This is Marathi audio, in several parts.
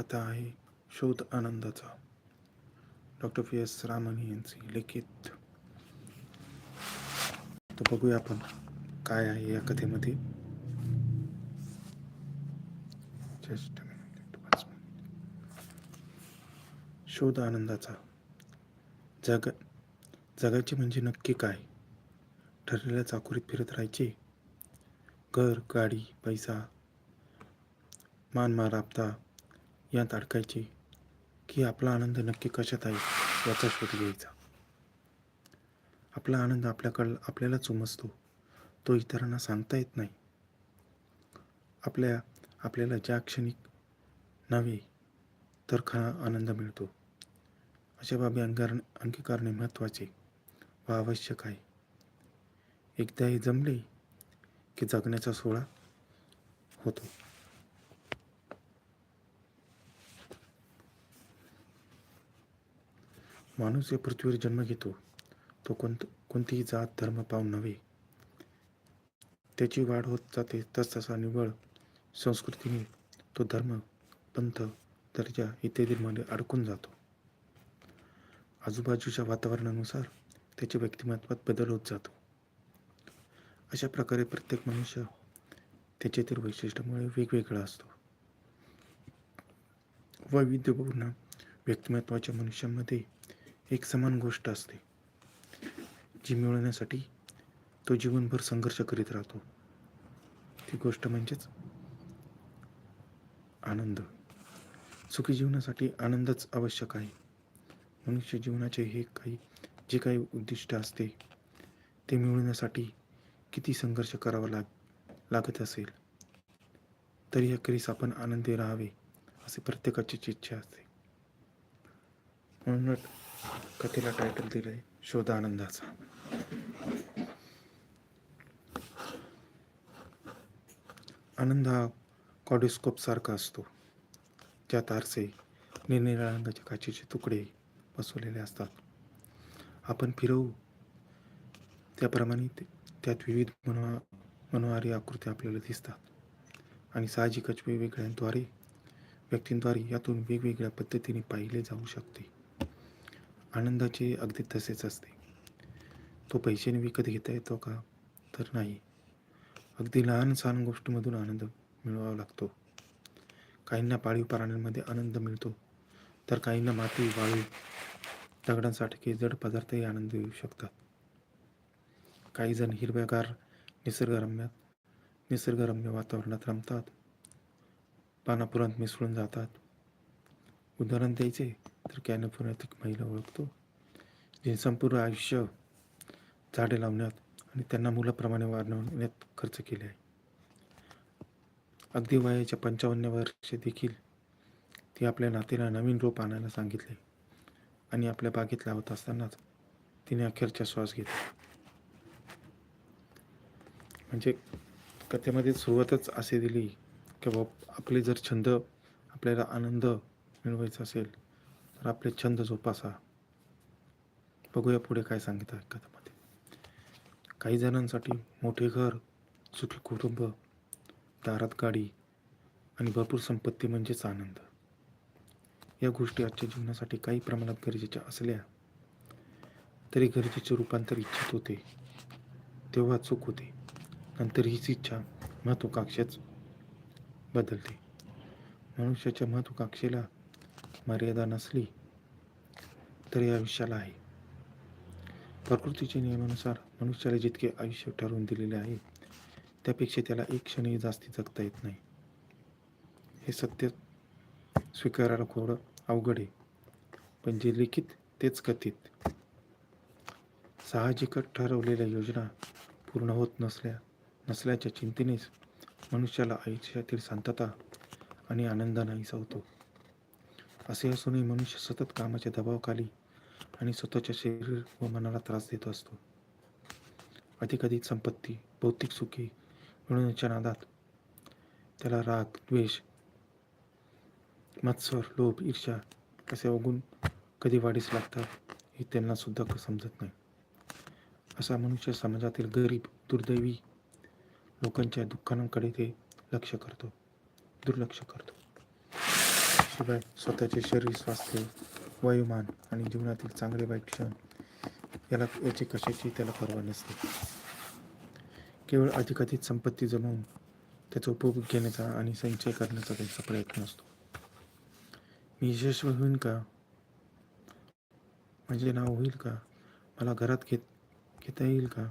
कथा आहे शोध आनंदाचा. Doctor P S. रामन यांची लिखित. तर बघूया आपण काय आहे या कथेमध्ये. शोध आनंदाचा. जग जगायचे म्हणजे नक्की काय? ठरलेल्या चाकुरीत फिरत राहायचे? घर गाडी पैसा मान राबता यात अडकायचे की आपला आनंद नक्की कशात आहे याचा शोध घ्यायचा. आपला आनंद आपल्याकडं आपल्याला उमजतो. तो इतरांना सांगता येत नाही. आपल्या आपल्याला ज्या क्षणिक नव्हे तर खरा आनंद मिळतो. अशा बाबी अंगार अंगीकारणे महत्त्वाचे व आवश्यक आहे. एकदा हे जमले की जगण्याचा सोहळा होतो. माणूस या पृथ्वीवर जन्म घेतो तो कोणत कोणतीही जात धर्म पाव नव्हे. त्याची वाढ होत जाते तसतसा निव्वळ संस्कृतीने तो धर्म पंथ दर्जा इत्यादींमध्ये अडकून जातो. आजूबाजूच्या वातावरणानुसार त्याच्या व्यक्तिमत्वात बदल होत जातो. अशा प्रकारे प्रत्येक मनुष्य त्याच्यातील वैशिष्ट्यामुळे वेगवेगळा असतो. वैविध्यपूर्ण व्यक्तिमत्वाच्या मनुष्यामध्ये एक समान गोष्ट असते जी मिळवण्यासाठी तो जीवनभर संघर्ष करीत राहतो. ती गोष्ट म्हणजेच आनंद. सुखी जीवनासाठी आनंदच आवश्यक आहे. मनुष्य जीवनाचे हे काही जे काही उद्दिष्ट असते ते मिळवण्यासाठी किती संघर्ष करावा लाग लागत असेल तरी अखेरीस आपण आनंदी राहावे असे प्रत्येकाचीच इच्छा असते. म्हणूनच कथेला टायटल दिलं आहे शोध आनंदाचा आनंद हा कॉडिस्कोप सारखा असतो. ज्यात आरसे निरनिराळ्या रंगाच्या काचेचे तुकडे बसवलेले असतात. आपण फिरवू. त्याप्रमाणे ते- त्यात विविध मनोहा मनोहारी आकृती आपल्याला दिसतात. आणि साहजिकच वेगवेगळ्यांद्वारे व्यक्तींद्वारे यातून वेगवेगळ्या पद्धतीने पाहिले जाऊ शकते. आनंदाची अगदी तसेच असते. तो पैशाने विकत घेता येतो का? तर नाही. अगदी लहान सहान गोष्टीमधून आनंद मिळवावा लागतो. काहींना पाळीव प्राण्यांमध्ये आनंद मिळतो. तर काहींना माती वाळू दगडांसारखे जड पदार्थही आनंद येऊ शकतात. काही जण हिरव्यागार निसर्गरम्यात निसर्गरम्य वातावरणात रमतात. पानापुरात मिसळून जातात. उदाहरण द्यायचे तर कॅलिफोर्नियात एक महिला ओळखतो. जे संपूर्ण आयुष्य झाडे लावण्यात आणि त्यांना मुलाप्रमाणे वाढवण्यात खर्च केले आहे. अगदी वयाच्या पंचावन्न वर्षे देखील ती आपल्या नातीला नवीन रोप आणायला सांगितले आणि आपल्या बागेत लावत असतानाच तिने अखेरचा श्वास घेतला. म्हणजे कथेमध्ये सुरुवातच असे दिली की बाबा आपले जर छंद आपल्याला आनंद मिळवायचं असेल तर आपले छंद जोपासा. बघूया पुढे काय सांगितलं आहे काही जणांसाठी मोठे घर सुखी कुटुंब दारात गाडी आणि भरपूर संपत्ती म्हणजेच आनंद. या गोष्टी आजच्या जीवनासाठी काही प्रमाणात गरजेच्या असल्या तरी गरजेचे रूपांतर इच्छित होते. तेव्हा चूक होते. नंतर हीच इच्छा महत्वाकांक्षेच बदलते. मनुष्याच्या महत्वाकांक्षेला मर्यादा नसली तरी आयुष्याला आहे. प्रकृतीच्या नियमानुसार मनुष्याला जितके आयुष्य ठरवून दिलेले आहे त्यापेक्षा त्याला एक क्षणही जास्ती जगता येत नाही. हे सत्य स्वीकारायला थोडं अवघड आहे पण जे लिखित तेच कथित. साहजिकच ठरवलेल्या योजना पूर्ण होत नसल्या नसल्याच्या चिंतेनेच मनुष्याला आयुष्यातील शांतता आणि आनंद नाहीसा होतो. असे असूनही मनुष्य सतत कामाच्या दबावाखाली आणि स्वतःच्या शरीर व मनाला त्रास देत असतो. अधिकाधिक संपत्ती भौतिक सुखी मिळवण्याच्या नादात त्याला राग द्वेष मत्सर लोभ ईर्ष्या असे अवगुण कधी वाढीस लागतात हे त्यांना सुद्धा समजत नाही. असा मनुष्य समाजातील गरीब दुर्दैवी लोकांच्या दुःखांकडे ते लक्ष करतो दुर्लक्ष करतो. शिवाय स्वतःचे शरीर स्वास्थ्य वयोमान आणि जीवनातील चांगले वाईट क्षण याला याची कशाची त्याला परवा नसते. केवळ अधिकाधिक संपत्ती जमवून त्याचा उपभोग घेण्याचा आणि संचय करण्याचा त्यांचा प्रयत्न असतो. मी यशस्वी होईन का? म्हणजे नाव होईल का? मला घरात घेत घेता येईल का?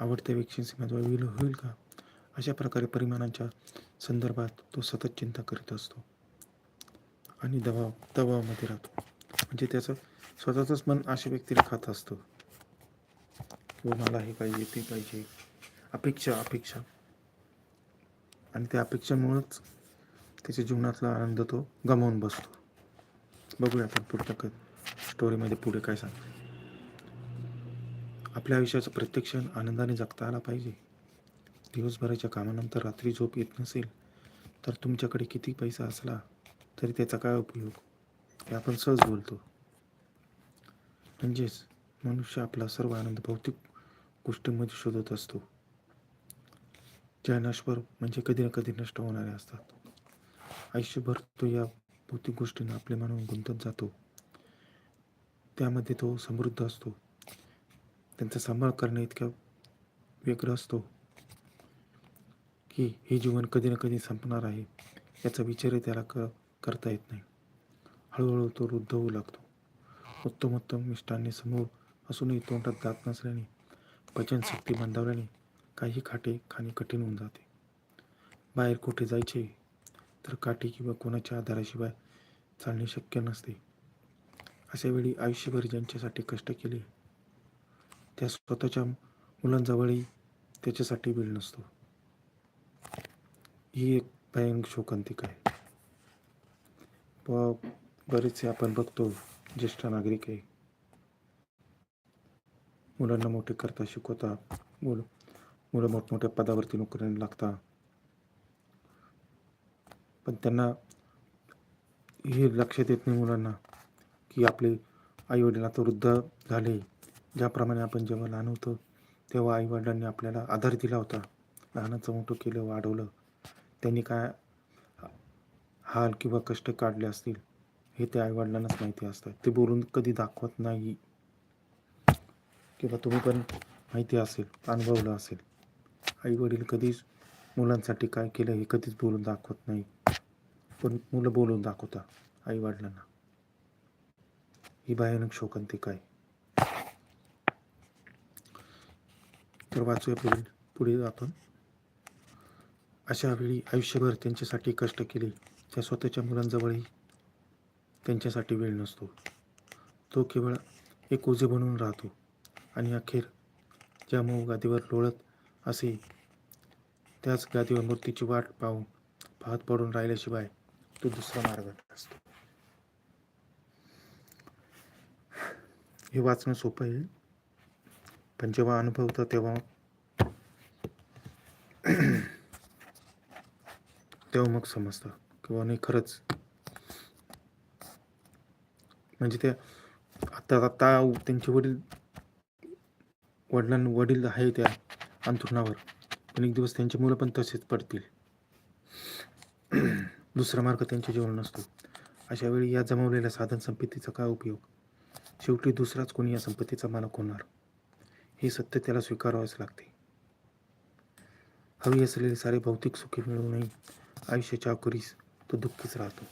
आवडत्या व्यक्तींशी माझा होईल होईल का? अशा प्रकारे परिमाणांच्या संदर्भात तो सतत चिंता करीत असतो. आणि दबाव दबावामध्ये राहतो. म्हणजे त्याचं स्वतःचंच मन अशा व्यक्तीला खात असतं. किंवा मला हे पाहिजे ते पाहिजे. अपेक्षा अपेक्षा. आणि त्या अपेक्षामुळंच त्याच्या जीवनातला आनंद तो गमावून बसतो. बघूया आपण पुढच्या स्टोरीमध्ये पुढे काय सांगतो. आपल्या आयुष्याचं प्रत्येक क्षण आनंदाने जगता आला पाहिजे. दिवसभराच्या कामानंतर रात्री झोप येत नसेल तर तुमच्याकडे किती पैसा असला तरी त्याचा काय उपयोग? हे आपण सहज बोलतो. म्हणजेच मनुष्य आपला सर्व आनंद भौतिक गोष्टींमध्ये शोधत असतो. ज्या नश्वर म्हणजे कधी ना कधी नष्ट होणारे असतात. आयुष्यभर तो या भौतिक गोष्टींना आपले म्हणून गुंतत जातो. त्यामध्ये तो समृद्ध असतो. त्यांचा सांभाळ करणे इतक्या व्यग्र असतो. की हे जीवन कधी ना कधी संपणार आहे याचा विचारही त्याला क करता येत नाही. हळूहळू तो वृद्ध होऊ लागतो. उत्तम उत्तम मिष्टांनी समोर असूनही तोंडात दात नसल्याने पचनशक्ती मंदावल्याने काही खाटे खाणे कठीण होऊन जाते. बाहेर कुठे जायचे तर काठी किंवा कोणाच्या आधाराशिवाय चालणे शक्य नसते. अशा वेळी आयुष्यभर ज्यांच्यासाठी कष्ट केले त्या स्वतःच्या मुलांजवळही त्याच्यासाठी वेळ नसतो. ही एक भयंक शोकांतिक आहे. बरेचसे आपण बघतो ज्येष्ठ नागरिक आहे. मुलांना मोठे करता शिकवता मुलं मुलं मोठमोठ्या पदावरती नोकरी लागता. पण त्यांना हे लक्षात येत नाही मुलांना की आपले आईवडील आता वृद्ध झाले ज्याप्रमाणे आपण जेव्हा लहान होतो तेव्हा आईवडिलांनी आपल्याला आधार दिला होता. लहानाचं मोठं केलं वाढवलं. त्यांनी काय हाल किंवा कष्ट काढले असतील हे त्या आईवडिलांनाच माहिती असतं. ते बोलून कधी दाखवत नाही. किंवा तुम्ही पण माहिती असेल अनुभवलं असेल. आईवडील कधीच मुलांसाठी काय केलं हे कधीच बोलून दाखवत नाही. पण मुलं बोलून दाखवता आईवडिलांना. ही भयानक शोकांतिका आहे. तर वाचूया पुढील पुढे आपण. अशा वेळी आयुष्यभर त्यांच्यासाठी कष्ट केले. त्या स्वतःच्या मुलांजवळही त्यांच्यासाठी वेळ नसतो. तो केवळ एक ओझे बनून राहतो आणि अखेर ज्या मऊ गादीवर लोळत असे त्याच गादीवर मृत्यूची वाट पाहून पाहत पडून राहिल्याशिवाय तो दुसरा मार्ग असतो हे वाचणं सोपं आहे पण जेव्हा अनुभवतं तेव्हा तेव्हा मग समजतं. किंवा नाही खरंच. म्हणजे ते आता आता त्यांचे वडील वडिलां वडील आहे त्या अंथरुणावर. पण एक दिवस त्यांची मुलं पण तसेच पडतील. दुसरा मार्ग त्यांच्या जीवन नसतो. अशा वेळी या जमवलेल्या साधन संपत्तीचा काय उपयोग? शेवटी दुसराच कोणी या संपत्तीचा मालक होणार? हे सत्य त्याला स्वीकारावेच लागते. हवी असलेली सारे भौतिक सुखी मिळूनही आयुष्याच्या अखेरीस तो दुःखीच राहतो.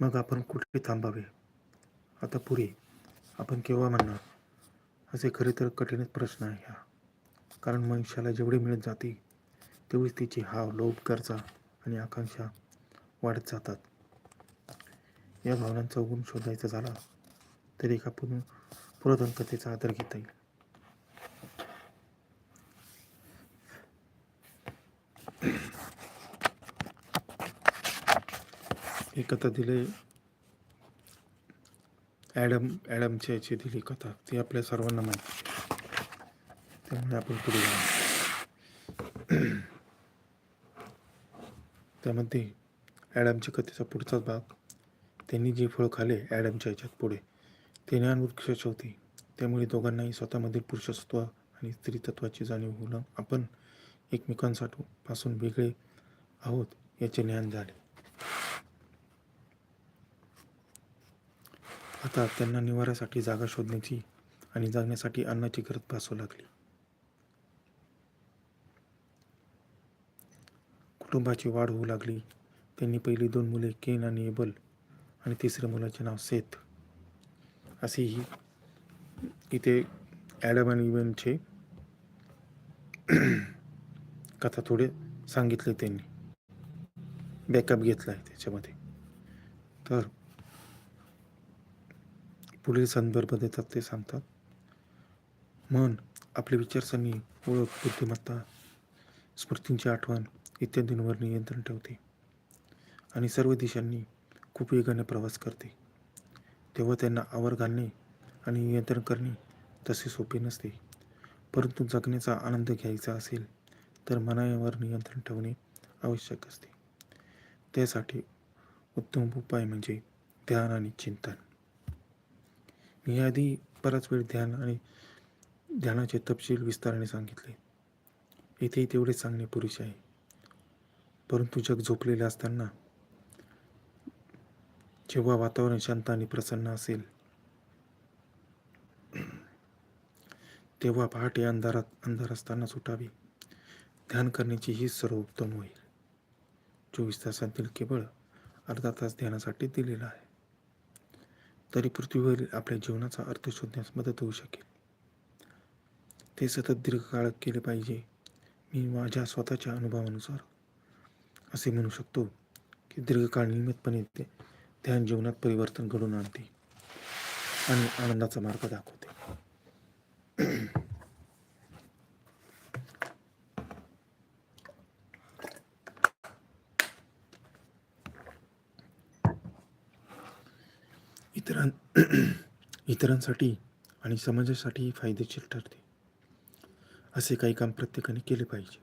मग आपण कुठे थांबावे? आता पुरे आपण केव्हा म्हणणार? असे खरे तर कठीणच प्रश्न आहे हा. कारण मनुष्याला जेवढे मिळत जाते तेवढीच तिची हाव लोभ गरजा आणि आकांक्षा वाढत जातात. या भावनांचा उगम शोधायचा झाला तर एका पुन पुरातन कथेचा आदर घेता येईल. ही कथा दिली. ॲडम ॲडमच्या याची दिली कथा. ती आपल्या सर्वांना माहिती. त्यामुळे आपण पुढे जाऊ. त्यामध्ये ॲडमच्या कथेचा पुढचाच भाग. त्यांनी जे फळ खाले ॲडमच्या याच्यात पुढे. ते ज्ञान वृक्षाची होती. त्यामुळे दोघांनाही स्वतःमधील पुरुषत्व आणि स्त्रीतत्वाची जाणीव होणं आपण एकमेकांसाठी पासून वेगळे आहोत याचे ज्ञान झाले. आता त्यांना निवाऱ्यासाठी जागा शोधण्याची आणि जगण्यासाठी अन्नाची गरज भासू लागली. कुटुंबाची वाढ होऊ लागली. त्यांनी पहिली दोन मुले केन आणि एबल आणि तिसऱ्या मुलाचे नाव सेथ. असे ही इथे ॲडम आणि इव्हनचे कथा थोडे सांगितले त्यांनी. बॅकअप घेतला आहे त्याच्यामध्ये. तर पुढील संदर्भ देतात ते सांगतात. मन आपले विचारसरणी ओळख बुद्धिमत्ता स्मृतींची आठवण इत्यादींवर नियंत्रण ठेवते. आणि सर्व दिशांनी खूप वेगाने प्रवास करते. तेव्हा त्यांना आवर घालणे आणि नियंत्रण करणे तसे सोपे नसते. परंतु जगण्याचा आनंद घ्यायचा असेल तर मनावर नियंत्रण ठेवणे आवश्यक असते. त्यासाठी उत्तम उपाय म्हणजे ध्यान आणि चिंतन. मी आधी बराच वेळ ध्यान आणि ध्यानाचे तपशील विस्ताराने सांगितले. इथेही तेवढे सांगणे पुरेसे आहे. परंतु जग झोपलेले असताना जेव्हा वातावरण शांत आणि प्रसन्न असेल तेव्हा पहाटे अंधारात अंधार असताना सुटावे ध्यान करण्याची ही सर्वोत्तम होईल. चोवीस तासातील केवळ अर्धा तास ध्यानासाठी दिलेला आहे. तरी पृथ्वीवरील आपल्या जीवनाचा अर्थ शोधण्यास मदत होऊ शकेल. ते सतत दीर्घकाळ केले पाहिजे. मी माझ्या स्वतःच्या अनुभवानुसार असे म्हणू शकतो की दीर्घकाळ नियमितपणे ते ध्यान जीवनात परिवर्तन घडून आणते आणि आनंदाचा मार्ग दाखवते. इतरांसाठी आणि समाजासाठी फायदेशीर ठरते. असे काही काम प्रत्येकाने केले पाहिजे.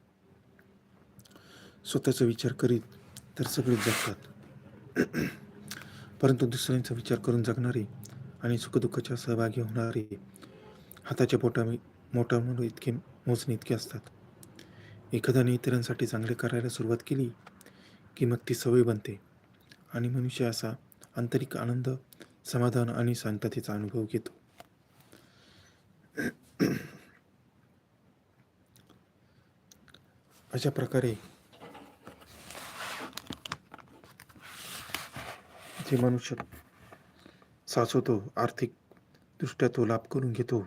स्वतःचा विचार करीत तर सगळे जगतात. परंतु दुसऱ्यांचा विचार करून जगणारे आणि सुखदुःखाच्या सहभागी होणारे हाताच्या बोटा मोटामुळे इतके मोजणे इतके असतात. एखाद्याने इतरांसाठी चांगले करायला सुरुवात केली की मग ती सवय बनते. आणि मनुष्य असा आंतरिक आनंद समाधान आणि शांततेचा अनुभव घेतो. अशा प्रकारे जे मनुष्य साचवतो आर्थिक दृष्ट्या तो लाभ करून घेतो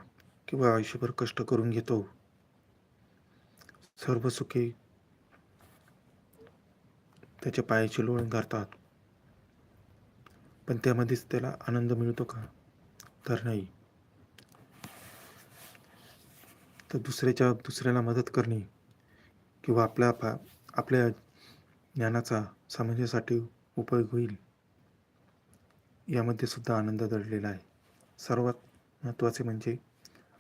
किंवा आयुष्यभर कष्ट करून घेतो सर्व सुखे त्याच्या पायाची लोळण घालतात पण त्यामध्येच त्याला आनंद मिळतो का? तर नाही. तर दुसऱ्याच्या दुसऱ्याला मदत करणे किंवा आपल्या पा आपल्या ज्ञानाचा समाजासाठी उपयोग होईल यामध्ये सुद्धा आनंद दडलेला आहे. सर्वात महत्त्वाचे म्हणजे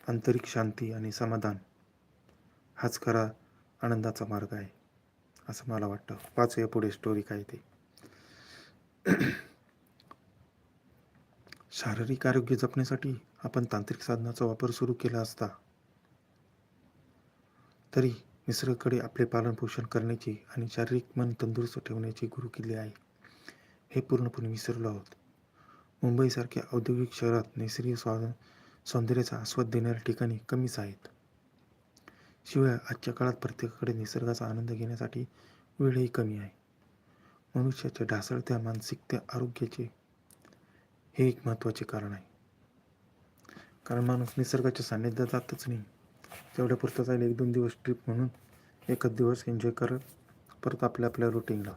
आंतरिक शांती आणि समाधान. हाच खरा आनंदाचा मार्ग आहे असं मला वाटतं. वाचूया पुढे स्टोरी काय ते. शारीरिक आरोग्य जपण्यासाठी आपण तांत्रिक साधनाचा वापर सुरू केला असता तरी निसर्गाकडे आपले पालनपोषण करण्याची आणि शारीरिक मन तंदुरुस्त ठेवण्याची गुरु किल्ले आहे. हे पूर्णपणे विसरलो आहोत. मुंबईसारख्या औद्योगिक शहरात नैसर्गिक स्वाद सौंदर्याचा आस्वाद देणाऱ्या ठिकाणी कमीच आहेत. शिवाय आजच्या काळात प्रत्येकाकडे निसर्गाचा आनंद घेण्यासाठी वेळही कमी आहे. मनुष्याच्या ढासळत्या मानसिकत्या आरोग्याचे हे एक महत्त्वाचे कारण आहे. कारण माणूस निसर्गाच्या सान्निध्यात जातच नाही. तेवढ्या पुरतं जाईल एक दोन दिवस ट्रिप म्हणून एकच दिवस एन्जॉय करत परत आपल्या आपल्या रुटीनला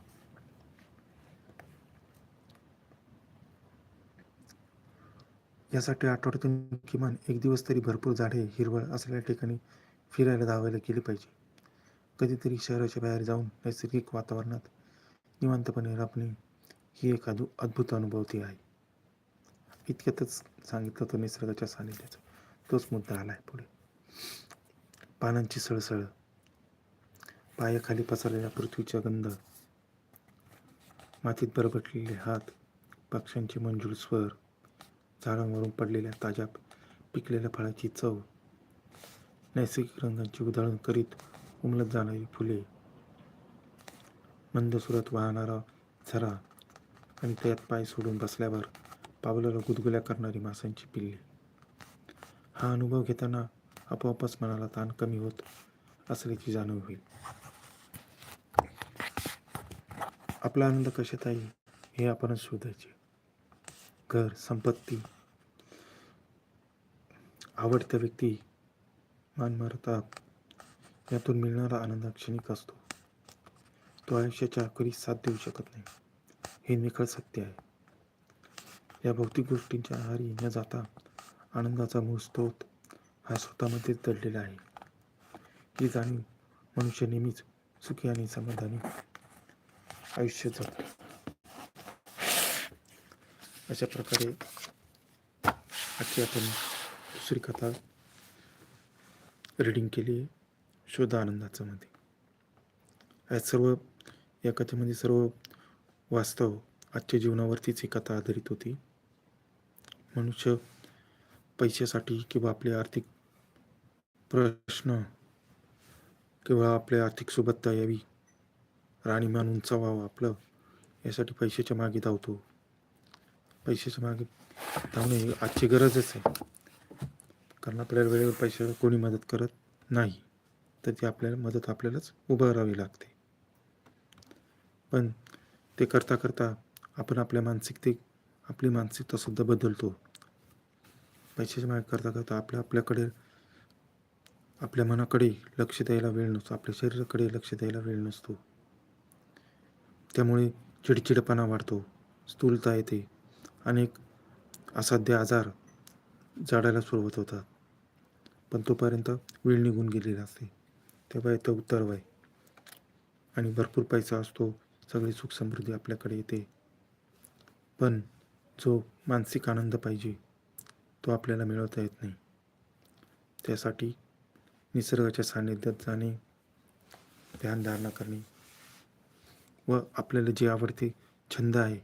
यासाठी आठवड्यातून किमान एक दिवस तरी भरपूर झाडे हिरवळ असलेल्या ठिकाणी फिरायला धावायला गेली पाहिजे. कधीतरी शहराच्या बाहेर जाऊन नैसर्गिक वातावरणात निवांतपणे राबणे ही एक अदु अद्भुत अनुभवती आहे. इतक्यातच सांगितलं तो निसर्गाच्या सानिध्याचा. तोच मुद्दा आला आहे पुढे. पानांची सळसळ. पायाखाली पसरलेल्या पृथ्वीचा गंध. मातीत बरबटलेले हात. पक्ष्यांचे मंजूळ स्वर. झाडांवरून पडलेल्या ताज्या पिकलेल्या फळाची चव. नैसर्गिक रंगांची उधळण करीत उमलत जाणारी फुले. मंद सुरत वाहणारा झरा आणि त्यात पाय सोडून बसल्यावर पावलाला गुदगुल्या करणारी मासांची पिल्ले. हा अनुभव घेताना आपोआपच मनाला ताण कमी होत असल्याची जाणीव होईल. आपला आनंद कशात आहे हे आपणच शोधायचे. घर संपत्ती. आवडत्या व्यक्ती मानमरतात यातून मिळणारा आनंद क्षणिक असतो. तो आयुष्याच्या आखरी साथ देऊ शकत नाही. हे निखळ सत्य आहे. या भौतिक गोष्टींच्या आहारी न जाता आनंदाचा मूळ स्रोत हा स्वतःमध्येच दडलेला आहे. ही जाणीव मनुष्य नेहमीच सुखी आणि समाधानी आयुष्य जगतो. अशा प्रकारे आजची आपण दुसरी कथा रीडिंग केली आहे शोध आनंदाचं मध्ये. आज सर्व या कथेमध्ये सर्व वास्तव आजच्या जीवनावरतीच ही कथा आधारित होती. मनुष्य पैशासाठी किंवा आपले आर्थिक प्रश्न किंवा आपले आर्थिक सुबत्ता यावी राणीमान उंचावावं आपलं यासाठी पैशाच्या मागे धावतो. पैशाच्या मागे धावणे ही आजची गरजच आहे. कारण आपल्याला वेळेवर पैशाला कोणी मदत करत नाही तर ती आपल्याला मदत आपल्यालाच उभं राहावी लागते. पण ते करता करता आपण आपल्या मानसिकते आपली मानसिकता सुद्धा बदलतो. पैशाची मागे करता करता आपल्या आपल्याकडे आपल्या मनाकडे लक्ष द्यायला वेळ नसतो. आपल्या शरीराकडे लक्ष द्यायला वेळ नसतो. त्यामुळे चिडचिडपणा वाढतो. स्थूलता येते. अनेक असाध्य आजार जाडायला सुरुवात होतात. पण तोपर्यंत वेळ निघून गेलेली असते. तेव्हा येतं उत्तर वय. आणि भरपूर पैसा असतो. सगळी सुख समृद्धी आपल्याकडे येते. पण जो मानसिक आनंद पाहिजे तो आपल्याला मिळवता येत नाही. त्यासाठी निसर्गाच्या सान्निध्यात जाणे ध्यानधारणा करणे व आपल्याला जे आवडते छंद आहे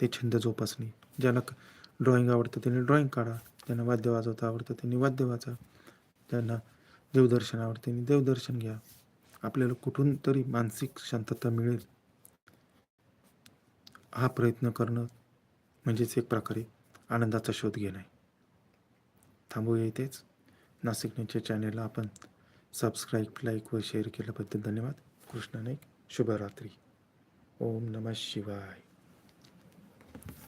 ते छंद जोपासणे. ज्याला ड्रॉइंग आवडतं त्याने ड्रॉइंग काढा ज्यांना वाद्य वाजवता आवडतं त्यांनी वाद्य वाचा ज्यांना देवदर्शन आवडतं त्यांनी देवदर्शन घ्या. आपल्याला कुठून तरी मानसिक शांतता मिळेल. हा प्रयत्न करणं म्हणजेच एक प्रकारे आनंदाचा शोध घेणं आहे. थांबूया इथेच. नाशिक न्यूजच्या चॅनेलला आपण सबस्क्राईब लाईक व शेअर केल्याबद्दल धन्यवाद. कृष्णा नाईक शुभरात्री. ओम नमः शिवाय.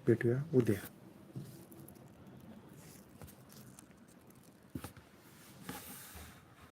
भेटूया उद्या.